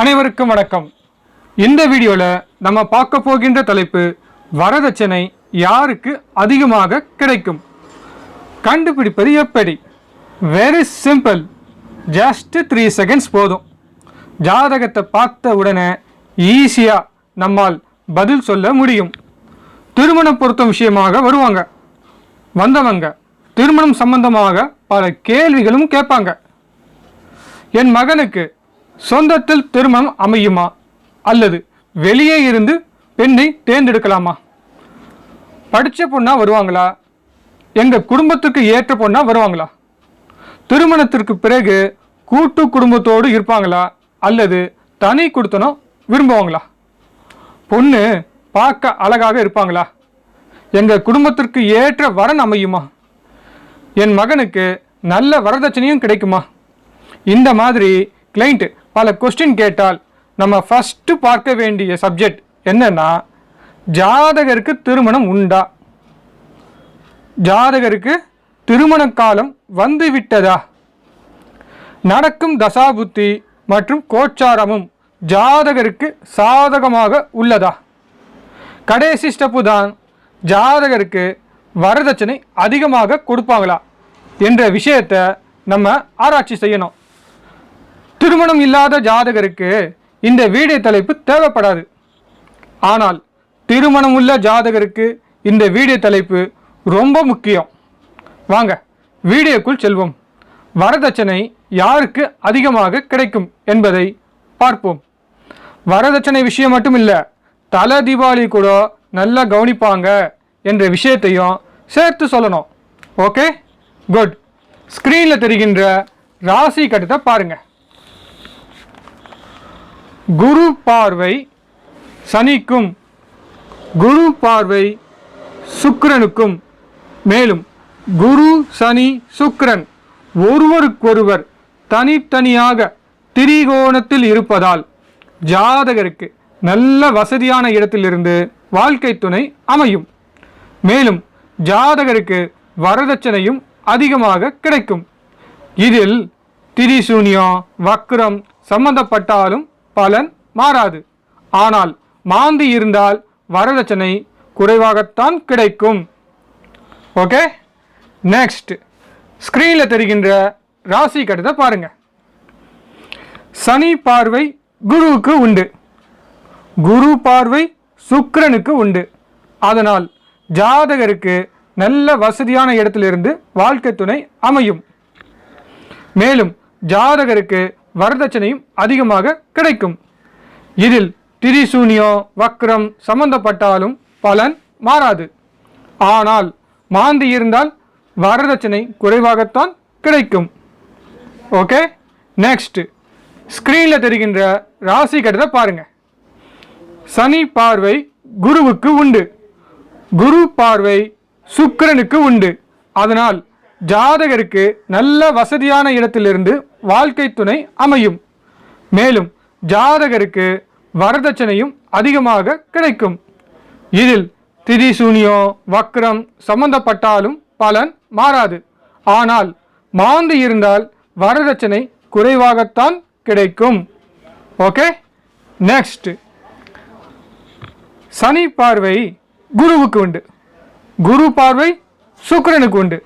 அனைவருக்கும் வணக்கம். இந்த வீடியோவில் நம்ம பார்க்க போகின்ற தலைப்பு வரதட்சணை யாருக்கு அதிகமாக கிடைக்கும்? கண்டுபிடிப்பது எப்படி? Very simple just three seconds போதும். ஜாதகத்தை பார்த்த உடனே ஈஸியாக நம்மால் பதில் சொல்ல முடியும். திருமணம் பொருத்தம் விஷயமாக வருவாங்க. வந்தவங்க திருமணம் சம்பந்தமாக பல கேள்விகளும் கேட்பாங்க. என் மகனுக்கு சொந்தத்தில் திருமணம் அமையுமா? அல்லது வெளியே இருந்து பெண்ணை தேர்ந்தெடுக்கலாமா? படித்த பொண்ணா வருவாங்களா? எங்கள் குடும்பத்துக்கு ஏற்ற பொண்ணா வருவாங்களா? திருமணத்திற்கு பிறகு கூட்டு குடும்பத்தோடு இருப்பாங்களா? அல்லது தனி கொடுத்தனும் விரும்புவாங்களா? பொண்ணு பார்க்க அழகாக இருப்பாங்களா? எங்கள் குடும்பத்திற்கு ஏற்ற வரன் அமையுமா? என் மகனுக்கு நல்ல வரதட்சணையும் கிடைக்குமா? இந்த மாதிரி கிளைண்ட்டு பல கொஸ்டின் கேட்டால் நம்ம ஃபஸ்ட்டு பார்க்க வேண்டிய சப்ஜெக்ட் என்னென்னா ஜாதகருக்கு திருமணம் உண்டா? ஜாதகருக்கு திருமண காலம் வந்து விட்டதா? நடக்கும் தசாபுத்தி மற்றும் கோச்சாரமும் ஜாதகருக்கு சாதகமாக உள்ளதா? கடைசி ஸ்டெப்பு தான் ஜாதகருக்கு வரதட்சணை அதிகமாக கொடுப்பாங்களா? என்ற விஷயத்தை நம்ம ஆராய்ச்சி செய்யணும். திருமணம் இல்லாத ஜாதகருக்கு இந்த வீடியோ தலைப்பு தேவைப்படாது. ஆனால் திருமணம் உள்ள ஜாதகருக்கு இந்த வீடியோ தலைப்பு ரொம்ப முக்கியம். வாங்க வீடியோக்குள் செல்வோம். வரதட்சணை யாருக்கு அதிகமாக கிடைக்கும் என்பதை பார்ப்போம். வரதட்சணை விஷயம் மட்டும் இல்லை தலை தீபாவளி கூட நல்லா கவனிப்பாங்க என்ற விஷயத்தையும் சேர்த்து சொல்லணும். ஓகே? குட். ஸ்க்ரீனில் தெரிகின்ற ராசி கட்டத்தை பாருங்கள் குரு பார்வை சனிக்கும் குரு பார்வை சுக்கிரனுக்கும். மேலும் குரு சனி சுக்கிரன் ஒருவருக்கொருவர் தனித்தனியாக திரிகோணத்தில் இருப்பதால் ஜாதகருக்கு நல்ல வசதியான இடத்திலிருந்து வாழ்க்கை துணை அமையும். மேலும் ஜாதகருக்கு வரதட்சணையும் அதிகமாக கிடைக்கும். இதில் திரிசூன்யம் வக்ரம் சம்பந்தப்பட்டாலும் பலன் மாறாது. ஆனால் மாந்தி இருந்தால் வரதட்சணை குறைவாகத்தான் கிடைக்கும். ஓகே? நெக்ஸ்ட் ஸ்க்ரீனில் தெரிகின்ற ராசி கட்டத்தை பாருங்கள் சனி பார்வை குருவுக்கு உண்டு. குரு பார்வை சுக்கரனுக்கு உண்டு. அதனால் ஜாதகருக்கு நல்ல வசதியான இடத்திலிருந்து வாழ்க்கை துணை அமையும். மேலும் ஜாதகருக்கு வரதட்சணையும் அதிகமாக கிடைக்கும். இதில் திரிசூனியம் வக்ரம் சம்பந்தப்பட்டாலும் பலன் மாறாது. ஆனால் மாந்தி இருந்தால் வரதட்சணை குறைவாகத்தான் கிடைக்கும். ஓகே நெக்ஸ்ட் ஸ்க்ரீனில் தெரிகின்ற ராசி கட்டத்தை பாருங்க. சனி பார்வை குருவுக்கு உண்டு. குரு பார்வை சுக்கிரனுக்கு உண்டு. அதனால் ஜாதகருக்கு நல்ல வசதியான இடத்திலிருந்து வாழ்க்கை துணை அமையும். மேலும் ஜாதகருக்கு வரதட்சணையும் அதிகமாக கிடைக்கும். இதில் திரிசூனியம் வக்ரம் சம்பந்தப்பட்டாலும் பலன் மாறாது. ஆனால் மாந்து இருந்தால் வரதட்சணை குறைவாகத்தான் கிடைக்கும். ஓகே? நெக்ஸ்ட் சனி பார்வை குருவுக்கு உண்டு. குரு பார்வை சுக்கிரனுக்கு உண்டு.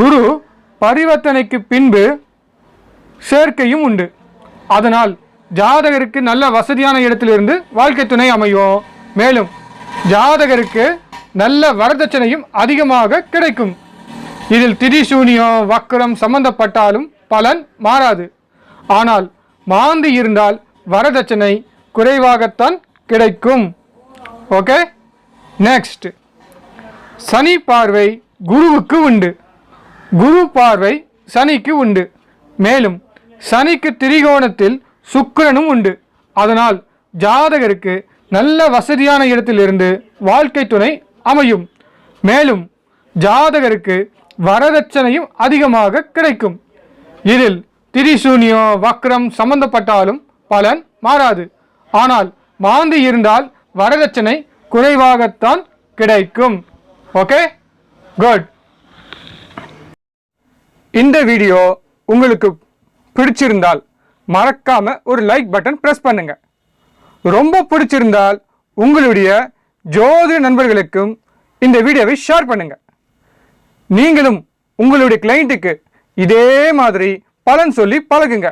குரு பரிவர்த்தனைக்கு பின்பு சேர்க்கையும் உண்டு. அதனால் ஜாதகருக்கு நல்ல வசதியான இடத்திலிருந்து வாழ்க்கை துணை அமையும் மேலும் ஜாதகருக்கு நல்ல வரதட்சணையும் அதிகமாக கிடைக்கும். இதில் திரிசூனியம் வக்கரம் சம்பந்தப்பட்டாலும் பலன் மாறாது. ஆனால் மாந்தி இருந்தால் வரதட்சணை குறைவாகத்தான் கிடைக்கும். ஓகே? நெக்ஸ்ட் சனி பார்வை குருவுக்கு உண்டு. குரு பார்வை சனிக்கு உண்டு. மேலும் சனிக்கு திரிகோணத்தில் சுக்கிரனும் உண்டு. அதனால் ஜாதகருக்கு நல்ல வசதியான இடத்திலிருந்து வாழ்க்கை துணை அமையும். மேலும் ஜாதகருக்கு வரதட்சணையும் அதிகமாக கிடைக்கும். இதில் திரிசூனியம் வக்ரம் சம்பந்தப்பட்டாலும் பலன் மாறாது. ஆனால் மாந்தி இருந்தால் வரதட்சணை குறைவாகத்தான் கிடைக்கும். ஓகே? குட். இந்த வீடியோ உங்களுக்கு பிடிச்சிருந்தால் மறக்காம ஒரு லைக் பட்டன் ப்ரெஸ் பண்ணுங்க. ரொம்ப பிடிச்சிருந்தால் உங்களுடைய ஜோதிட நண்பர்களுக்கும் இந்த வீடியோவை ஷேர் பண்ணுங்க. நீங்களும் உங்களுடைய கிளைண்ட்டுக்கு இதே மாதிரி பலன் சொல்லி பழகுங்க.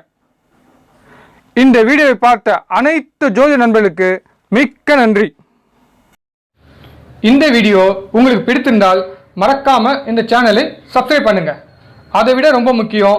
இந்த வீடியோவை பார்த்த அனைத்து ஜோதிட நண்பர்களுக்கு மிக்க நன்றி. இந்த வீடியோ உங்களுக்கு பிடித்திருந்தால் மறக்காம இந்த சேனலை சப்ஸ்கிரைப் பண்ணுங்க. அதை விட ரொம்ப முக்கியம்